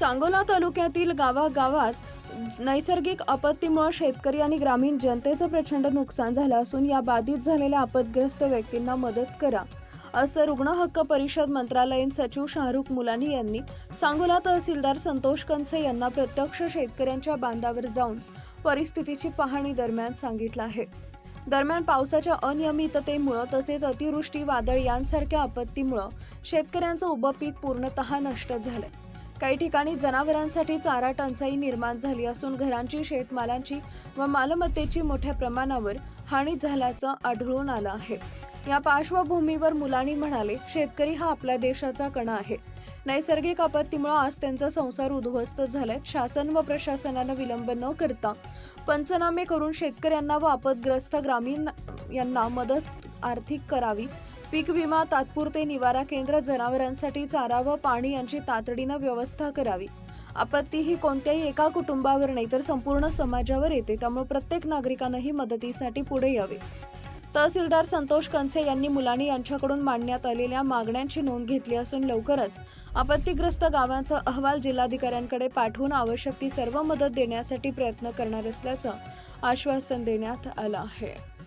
सांगोला तालुक्यातील गावागावात नैसर्गिक आपत्तीमुळे शेतकरी आणि ग्रामीण जनतेचं प्रचंड नुकसान झालं असून या बाधित झालेल्या आपदग्रस्त व्यक्तींना मदत करा असं रुग्ण हक्क परिषद मंत्रालयीन सचिव शाहरुख मुलानी यांनी सांगोला तहसीलदार संतोष कनसे यांना प्रत्यक्ष शेतकऱ्यांच्या बांधावर जाऊन परिस्थितीची पाहणी दरम्यान सांगितलं आहे. दरम्यान पावसाच्या अनियमिततेमुळं तसेच अतिवृष्टी वादळ यांसारख्या आपत्तीमुळं शेतकऱ्यांचं उभं पीक पूर्णतः नष्ट झालं काही ठिकाणी जनावरांसाठी चारा टंचाई निर्माण झाली असून घरांची शेतमालांची व मालमत्तेची मोठ्या प्रमाणावर हानी झाल्याचं आढळून आलं आहे. या पार्श्वभूमीवर मुलांनी म्हणाले शेतकरी हा आपल्या देशाचा कणा आहे. नैसर्गिक आपत्तीमुळे आज त्यांचा संसार उद्ध्वस्त झालाय. शासन व प्रशासनानं विलंब न करता पंचनामे करून शेतकऱ्यांना व आपदग्रस्त ग्रामीण यांना मदत आर्थिक करावी पीक विमा तात्पुरते निवारा केंद्र जनावरांसाठी चारा व पाणी यांची तातडीनं व्यवस्था करावी. आपत्ती ही कोणत्याही एका कुटुंबावर नाही तर संपूर्ण समाजावर येते. त्यामुळे प्रत्येक नागरिकांनाही मदतीसाठी पुढे यावे. तहसीलदार संतोष कंसे यांनी मुलांनी यांच्याकडून मांडण्यात आलेल्या मागण्यांची नोंद घेतली असून लवकरच आपत्तीग्रस्त गावांचा अहवाल जिल्हाधिकाऱ्यांकडे पाठवून आवश्यक ती सर्व मदत देण्यासाठी प्रयत्न करणार असल्याचं आश्वासन देण्यात आलं आहे.